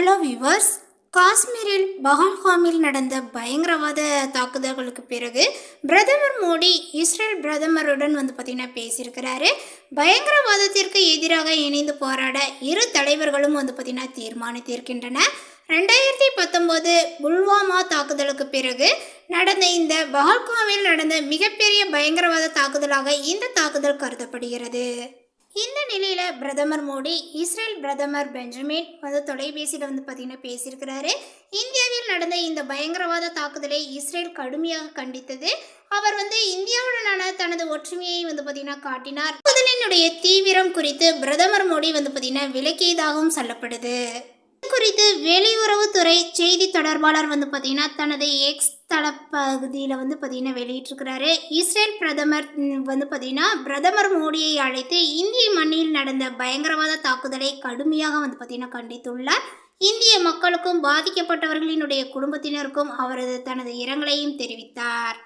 Hello viewers காஷ்மீரில் பஹல்காமில் நடந்த பயங்கரவாத தாக்குதல்களுக்கு பிறகு பிரதமர் மோடி இஸ்ரேல் பிரதமருடன் வந்து பார்த்திங்கன்னா பேசியிருக்கிறாரு. பயங்கரவாதத்திற்கு எதிராக இணைந்து போராட இரு தலைவர்களும் வந்து பார்த்திங்கன்னா தீர்மானித்திருக்கின்றன ரெண்டாயிரத்தி பத்தொம்போது புல்வாமா தாக்குதலுக்கு பிறகு நடந்த இந்த பஹல்காமில் நடந்த மிகப்பெரிய பயங்கரவாத தாக்குதலாக இந்த தாக்குதல் கருதப்படுகிறது. இந்த நிலையில் பிரதமர் மோடி இஸ்ரேல் பிரதமர் பெஞ்சமின் வந்து தொலைபேசியில் வந்து பார்த்தீங்கன்னா பேசியிருக்கிறாரு. இந்தியாவில் நடந்த இந்த பயங்கரவாத தாக்குதலை இஸ்ரேல் கடுமையாக கண்டித்தது. அவர் வந்து இந்தியாவுடனான தனது ஒற்றுமையை வந்து பார்த்தீங்கன்னா காட்டினார். தாக்குதலினுடைய தீவிரம் குறித்து பிரதமர் மோடி வந்து பார்த்தீங்கன்னா விளக்கியதாகவும் சொல்லப்படுது. குறித்து வெளியுறவுத்துறை செய்தி தொடர்பாளர் வந்து பார்த்தீங்கன்னா தனது எக்ஸ் தளப்பகுதியில் வந்து பார்த்தீங்கன்னா வெளியிட்டிருக்கிறாரு. இஸ்ரேல் பிரதமர் வந்து பார்த்தீங்கன்னா பிரதமர் மோடியை அழைத்து இந்திய மண்ணில் நடந்த பயங்கரவாத தாக்குதலை கடுமையாக வந்து பார்த்தீங்கன்னா கண்டித்துள்ளார். இந்திய மக்களுக்கும் பாதிக்கப்பட்டவர்களினுடைய குடும்பத்தினருக்கும் அவரது தனது இரங்கலையும் தெரிவித்தார்.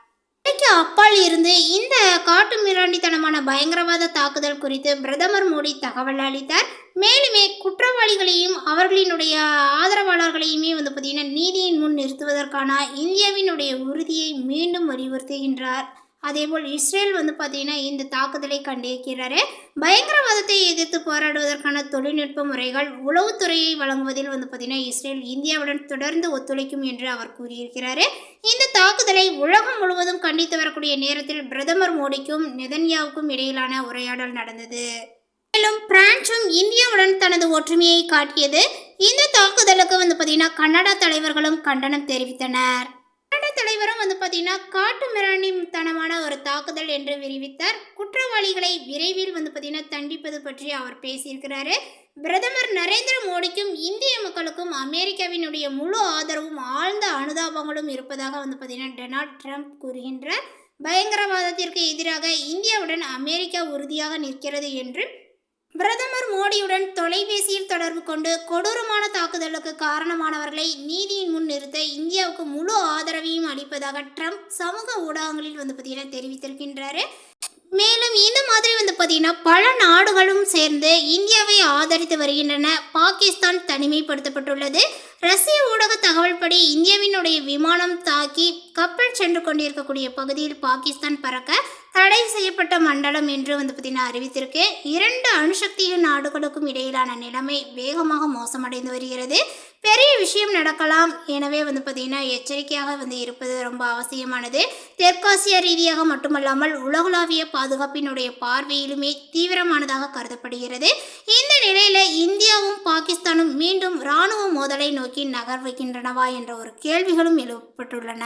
இன்றைக்கு அப்பால் இருந்து இந்த காட்டு மிராண்டித்தனமான பயங்கரவாத தாக்குதல் குறித்து பிரதமர் மோடி தகவல் அளித்தார். மேலுமே குற்றவாளிகளையும் அவர்களினுடைய ஆதரவாளர்களையுமே வந்து பார்த்தீங்கன்னா நீதியின் முன் நிறுத்துவதற்கான இந்தியாவினுடைய உறுதியை மீண்டும் வலியுறுத்துகின்றார். அதேபோல் இஸ்ரேல் வந்து பார்த்தீங்கன்னா இந்த தாக்குதலை கண்டிருக்கிறாரு. பயங்கரவாதத்தை எதிர்த்து போராடுவதற்கான தொழில்நுட்ப முறைகள் உளவுத்துறையை வழங்குவதில் வந்து பார்த்தீங்கன்னா இஸ்ரேல் இந்தியாவுடன் தொடர்ந்து ஒத்துழைக்கும் என்று அவர் கூறியிருக்கிறாரு. இந்த தாக்குதலை உலகம் முழுவதும் கண்டித்து வரக்கூடிய நேரத்தில் பிரதமர் மோடிக்கும் நெதன்யாவுக்கும் இடையிலான உரையாடல் நடந்தது. மேலும் பிரான்சும் இந்தியாவுடன் தனது ஒற்றுமையை காட்டியது இந்த தாக்குதலுக்கு வந்து பார்த்தீங்கன்னா கன்னடா தலைவர்களும் கண்டனம் தெரிவித்தனர். தலைவரும் வந்து பார்த்தீங்கன்னா காட்டு மிராண்டித்தனமான ஒரு தாக்குதல் என்று விரிவித்தார். குற்றவாளிகளை விரைவில் வந்து பார்த்தீங்கன்னா தண்டிப்பது பற்றி அவர் பேசியிருக்கிறாரு. பிரதமர் நரேந்திர மோடிக்கும் இந்திய மக்களுக்கும் அமெரிக்காவினுடைய முழு ஆதரவும் ஆழ்ந்த அனுதாபங்களும் இருப்பதாக வந்து பார்த்தீங்கன்னா டொனால்ட் ட்ரம்ப் கூறுகின்றார். பயங்கரவாதத்திற்கு எதிராக இந்தியாவுடன் அமெரிக்கா உறுதியாக நிற்கிறது என்று பிரதமர் மோடியுடன் தொலைபேசியில் தொடர்பு கொண்டு கொடூரமான தாக்குதலுக்கு காரணமானவர்களை நீதியின் முன் நிறுத்த இந்தியாவுக்கு முழு ஆதரவையும் அளிப்பதாக ட்ரம்ப் சமூக ஊடகங்களில் வந்து பார்த்தீங்கன்னா தெரிவித்திருக்கின்றாரு. மேலும் இந்த மாதிரி வந்து பார்த்தீங்கன்னா பல நாடுகளும் சேர்ந்து இந்தியாவை ஆதரித்து வருகின்றன. பாகிஸ்தான் தனிமைப்படுத்தப்பட்டுள்ளது. ரஷ்ய ஊடக தகவல்படி இந்தியாவினுடைய விமானம் தாக்கி கப்பல் சென்று கொண்டிருக்கக்கூடிய பகுதியில் பாகிஸ்தான் பறக்க தடை செய்யப்பட்ட மண்டலம் என்று வந்து பார்த்தீங்கன்னா அறிவித்திருக்கு. இரண்டு அணுசக்தி நாடுகளுக்கும் இடையிலான நிலைமை வேகமாக மோசமடைந்து வருகிறது. பெரிய விஷயம் நடக்கலாம் எனவே வந்து பார்த்தீங்கன்னா எச்சரிக்கையாக வந்து இருப்பது ரொம்ப அவசியமானது. தெற்காசிய ரீதியாக மட்டுமல்லாமல் உலகளாவிய பாதுகாப்பினுடைய பார்வையிலுமே தீவிரமானதாக கருதப்படுகிறது. இந்த நிலையில் இந்தியாவும் பாகிஸ்தானும் மீண்டும் இராணுவ மோதலை நோக்கி நோக்கி நகர்வுகின்றனவா என்ற ஒரு கேள்விகளும் எழுப்பப்பட்டுள்ளன.